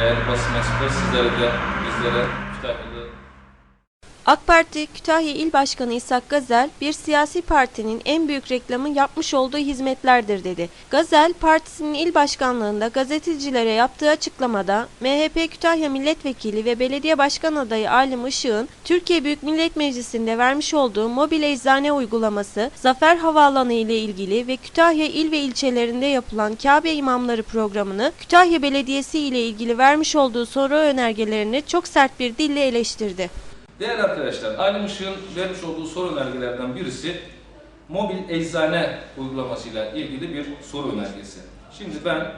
değerli basın mensupları sizlere de bizlere Kütahya'da AK Parti Kütahya İl Başkanı İshak Gazel, bir siyasi partinin en büyük reklamı yapmış olduğu hizmetlerdir dedi. Gazel, partisinin il başkanlığında gazetecilere yaptığı açıklamada MHP Kütahya Milletvekili ve Belediye Başkan adayı Alim Işık'ın Türkiye Büyük Millet Meclisi'nde vermiş olduğu mobil eczane uygulaması, Zafer Havaalanı ile ilgili ve Kütahya il ve ilçelerinde yapılan Kabe İmamları programını Kütahya Belediyesi ile ilgili vermiş olduğu soru önergelerini çok sert bir dille eleştirdi. Değerli arkadaşlar, Alim Işık'ın vermiş olduğu soru önergelerden birisi mobil eczane uygulamasıyla ilgili bir soru önergesi. Şimdi ben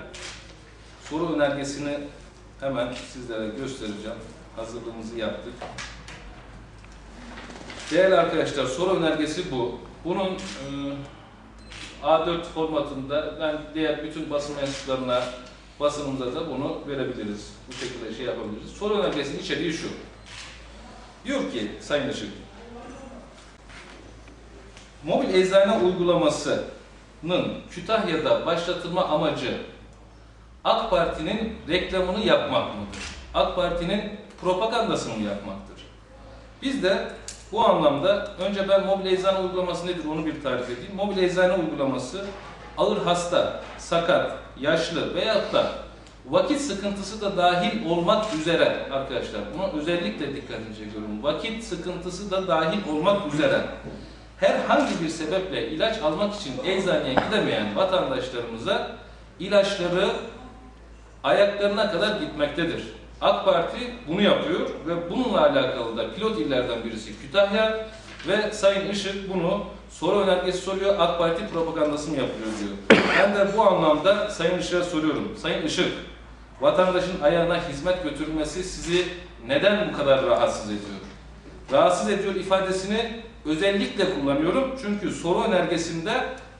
soru önergesini hemen sizlere göstereceğim. Hazırlığımızı yaptık. Değerli arkadaşlar, soru önergesi bu. Bunun e, A4 formatında ben diğer bütün basın mensuplarına, basınımıza da bunu verebiliriz. Bu şekilde şey yapabiliriz. Soru önergesinin içeriği şu. Diyor ki Sayın Işık, mobil eczane uygulamasının Kütahya'da başlatılma amacı AK Parti'nin reklamını yapmak mıdır? AK Parti'nin propagandasını mı yapmaktır? Biz de bu anlamda önce ben mobil eczane uygulaması nedir onu bir tarif edeyim. Mobil eczane uygulaması ağır hasta, sakat, yaşlı veyahut da vakit sıkıntısı da dahil olmak üzere arkadaşlar buna özellikle dikkatini çekiyorum. Vakit sıkıntısı da dahil olmak üzere herhangi bir sebeple ilaç almak için eczaneye gidemeyen vatandaşlarımıza ilaçları ayaklarına kadar gitmektedir. AK Parti bunu yapıyor ve bununla alakalı da pilot illerden birisi Kütahya ve Sayın Işık bunu soru önergesi soruyor, AK Parti propagandası mı yapıyor diyor. Ben de bu anlamda Sayın Işık'a soruyorum. Sayın Işık, vatandaşın ayağına hizmet götürülmesi sizi neden bu kadar rahatsız ediyor? Rahatsız ediyor ifadesini özellikle kullanıyorum. Çünkü soru önergesinde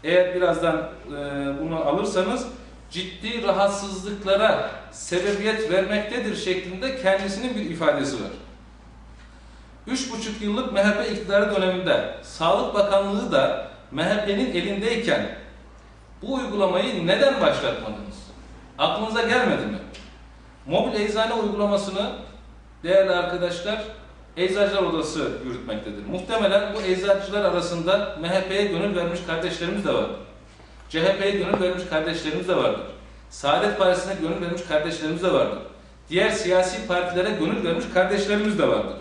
eğer birazdan e, bunu alırsanız ciddi rahatsızlıklara sebebiyet vermektedir şeklinde kendisinin bir ifadesi var. Üç buçuk yıllık MHP iktidarı döneminde Sağlık Bakanlığı da MHP'nin elindeyken bu uygulamayı neden başlatmadınız? Aklınıza gelmedi mi? Mobil eczane uygulamasını değerli arkadaşlar Eczacılar Odası yürütmektedir. Muhtemelen bu eczacılar arasında MHP'ye gönül vermiş kardeşlerimiz de vardır. CHP'ye gönül vermiş kardeşlerimiz de vardır. Saadet Partisi'ne gönül vermiş kardeşlerimiz de vardır. Diğer siyasi partilere gönül vermiş kardeşlerimiz de vardır.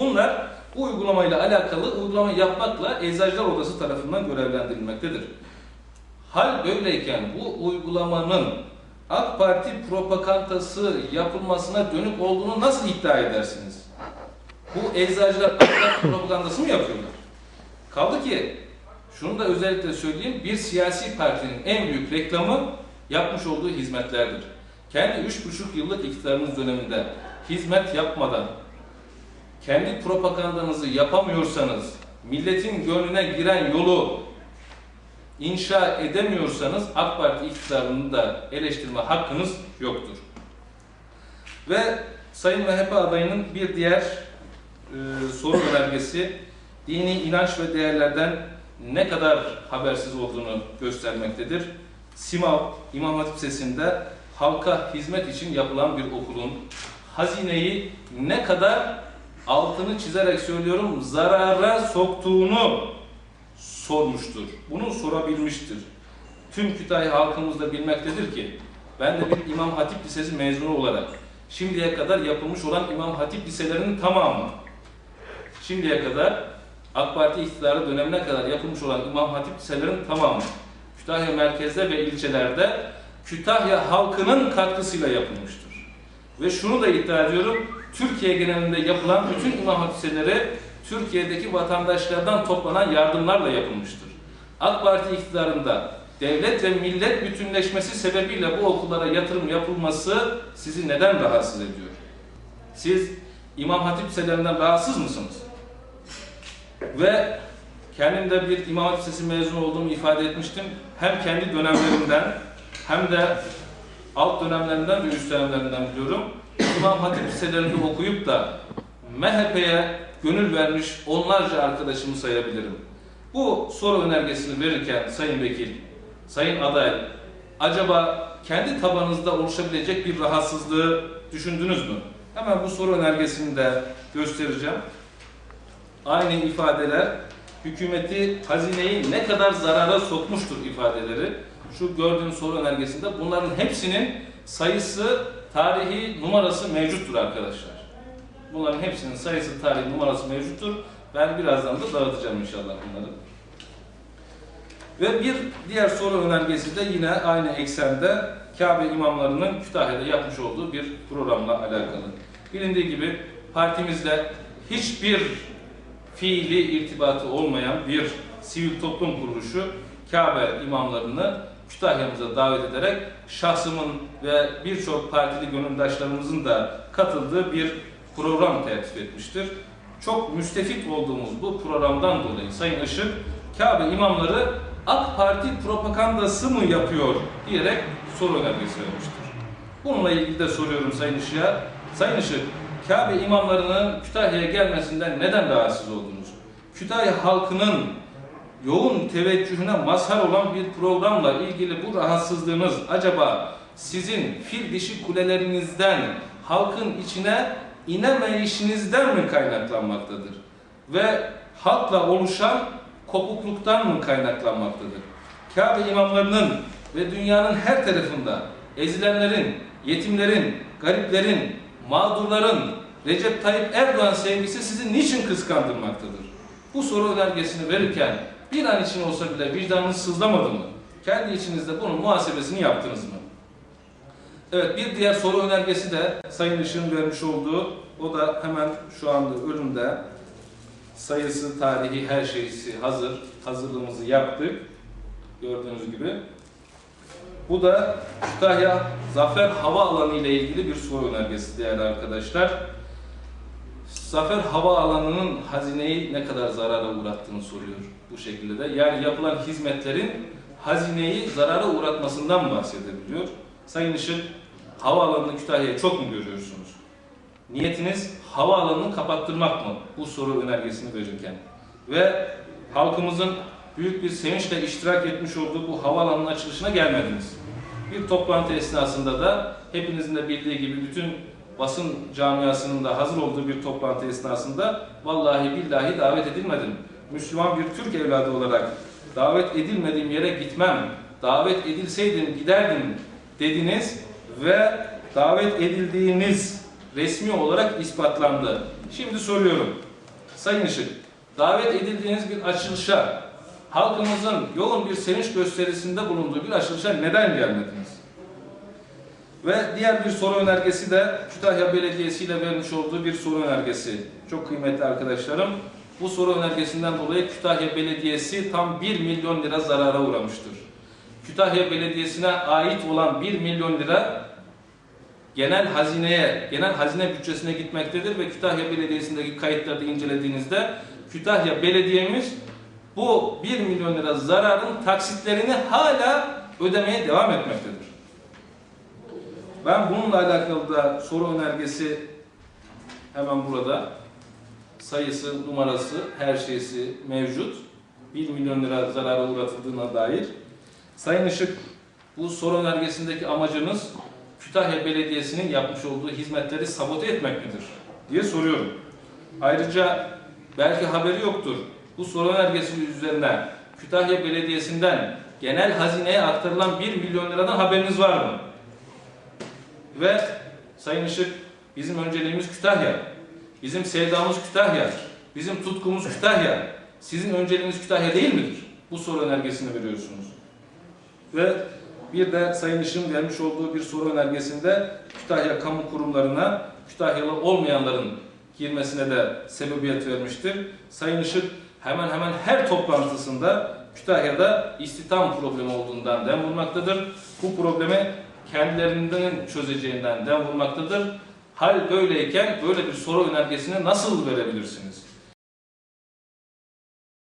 Bunlar bu uygulamayla alakalı uygulama yapmakla Eczacılar Odası tarafından görevlendirilmektedir. Hal böyleyken bu uygulamanın AK Parti propagandası yapılmasına dönük olduğunu nasıl iddia edersiniz? Bu eczacılar AK Parti propagandası mı yapıyorlar? Kaldı ki şunu da özellikle söyleyeyim, bir siyasi partinin en büyük reklamı yapmış olduğu hizmetlerdir. Kendi üç buçuk yıllık iktidarınız döneminde hizmet yapmadan, kendi propagandanızı yapamıyorsanız, milletin gönlüne giren yolu inşa edemiyorsanız AK Parti iktidarını da eleştirme hakkınız yoktur. Ve Sayın MHP adayının bir diğer e, soru önergesi dini inanç ve değerlerden ne kadar habersiz olduğunu göstermektedir. Simav İmam Hatip Lisesi'nde halka hizmet için yapılan bir okulun hazineyi ne kadar altını çizerek söylüyorum zarara soktuğunu sormuştur. Bunu sorabilmiştir. Tüm Kütahya halkımız da bilmektedir ki ben de bir İmam Hatip Lisesi mezunu olarak şimdiye kadar yapılmış olan İmam Hatip liselerinin tamamı şimdiye kadar AK Parti iktidarı dönemine kadar yapılmış olan İmam Hatip liselerin tamamı Kütahya merkezde ve ilçelerde Kütahya halkının katkısıyla yapılmıştır. Ve şunu da iddia ediyorum, Türkiye genelinde yapılan bütün İmam Hatip liseleri Türkiye'deki vatandaşlardan toplanan yardımlarla yapılmıştır. AK Parti iktidarında devlet ve millet bütünleşmesi sebebiyle bu okullara yatırım yapılması sizi neden rahatsız ediyor? Siz İmam Hatip liselerinden rahatsız mısınız? Ve kendim de bir İmam Hatip Lisesi mezunu olduğumu ifade etmiştim. Hem kendi dönemlerimden hem de alt dönemlerinden ve üst dönemlerinden biliyorum. İmam Hatip liselerinde okuyup da MHP'ye gönül vermiş onlarca arkadaşımı sayabilirim. Bu soru önergesini verirken Sayın Vekil, Sayın Aday, acaba kendi tabanınızda oluşabilecek bir rahatsızlığı düşündünüz mü? Hemen bu soru önergesini de göstereceğim. Aynı ifadeler hükümeti, hazineyi ne kadar zarara sokmuştur ifadeleri. Şu gördüğün soru önergesinde bunların hepsinin sayısı, tarihi, numarası mevcuttur arkadaşlar. Bunların hepsinin sayısı, tarihi, numarası mevcuttur. Ben birazdan da dağıtacağım inşallah bunları. Ve bir diğer soru önergesi de yine aynı eksende Kabe imamlarının Kütahya'da yapmış olduğu bir programla alakalı. Bilindiği gibi partimizle hiçbir fiili irtibatı olmayan bir sivil toplum kuruluşu Kabe imamlarını Kütahya'mıza davet ederek şahsımın ve birçok partili gönüldaşlarımızın da katıldığı bir program tertip etmiştir. Çok müstefit olduğumuz bu programdan dolayı Sayın Işık, Kabe imamları AK Parti propagandası mı yapıyor diyerek soru önergesi vermiştir. Bununla ilgili de soruyorum Sayın Işık'a. Sayın Işık, Kabe imamlarının Kütahya'ya gelmesinden neden rahatsız oldunuz? Kütahya halkının yoğun teveccühüne mazhar olan bir programla ilgili bu rahatsızlığınız acaba sizin fil dişi kulelerinizden halkın içine inemeyişinizden mi kaynaklanmaktadır? Ve halkla oluşan kopukluktan mı kaynaklanmaktadır? Kabe imamlarının ve dünyanın her tarafında ezilenlerin, yetimlerin, gariplerin, mağdurların Recep Tayyip Erdoğan sevgisi sizi niçin kıskandırmaktadır? Bu soru önergesini verirken bir an için olsa bile vicdanınız sızlamadı mı? Kendi içinizde bunun muhasebesini yaptınız mı? Evet bir diğer soru önergesi de Sayın Işık'ın vermiş olduğu, o da hemen şu anda önümde. Sayısı, tarihi, her şeysi hazır. Hazırlığımızı yaptık. Gördüğünüz gibi. Bu da Kütahya Zafer Havaalanı ile ilgili bir soru önergesi değerli arkadaşlar. Zafer Havaalanı'nın hazineyi ne kadar zarara uğrattığını soruyor bu şekilde de. Yani yapılan hizmetlerin hazineyi zarara uğratmasından bahsedebiliyor. Sayın Işık, havaalanını Kütahya'ya çok mu görüyorsunuz? Niyetiniz havaalanını kapattırmak mı bu soru önergesini verirken? Ve halkımızın büyük bir sevinçle iştirak etmiş olduğu bu havaalanının açılışına gelmediniz. Bir toplantı esnasında da hepinizin de bildiği gibi bütün basın camiasının da hazır olduğu bir toplantı esnasında vallahi billahi davet edilmedim. Müslüman bir Türk evladı olarak davet edilmediğim yere gitmem. Davet edilseydim giderdim dediniz ve davet edildiğiniz resmi olarak ispatlandı. Şimdi soruyorum. Sayın Işık, davet edildiğiniz bir açılışa, halkımızın yoğun bir sevinç gösterisinde bulunduğu bir açılışa neden gelmediniz? Ve diğer bir soru önergesi de Kütahya Belediyesi ile vermiş olduğu bir soru önergesi. Çok kıymetli arkadaşlarım. Bu soru önergesinden dolayı Kütahya Belediyesi tam 1 milyon lira zarara uğramıştır. Kütahya Belediyesi'ne ait olan 1 milyon lira genel hazineye, genel hazine bütçesine gitmektedir ve Kütahya Belediyesi'ndeki kayıtları da incelediğinizde Kütahya Belediye'miz bu 1 milyon lira zararın taksitlerini hala ödemeye devam etmektedir. Ben bununla alakalı da soru önergesi hemen burada sayısı, numarası, her şeysi mevcut. 1 milyon lira zarara uğratıldığına dair. Sayın Işık, bu soru önergesindeki amacınız Kütahya Belediyesi'nin yapmış olduğu hizmetleri sabote etmek midir? diye soruyorum. Ayrıca belki haberi yoktur. Bu soru önergesi üzerine Kütahya Belediyesi'nden genel hazineye aktarılan 1 milyon liradan haberiniz var mı? Ve Sayın Işık bizim önceliğimiz Kütahya. Bizim sevdamız Kütahya. Bizim tutkumuz Kütahya. Sizin önceliğiniz Kütahya değil midir? Bu soru önergesini veriyorsunuz. Ve bir de Sayın Işık'ın vermiş olduğu bir soru önergesinde Kütahya kamu kurumlarına Kütahyalı olmayanların girmesine de sebebiyet vermiştir. Sayın Işık hemen hemen her toplantısında Kütahya'da istihdam problemi olduğundan dem vurmaktadır. Bu problemi kendilerinden çözeceğinden dem vurmaktadır. Hal böyleyken böyle bir soru önergesini nasıl verebilirsiniz?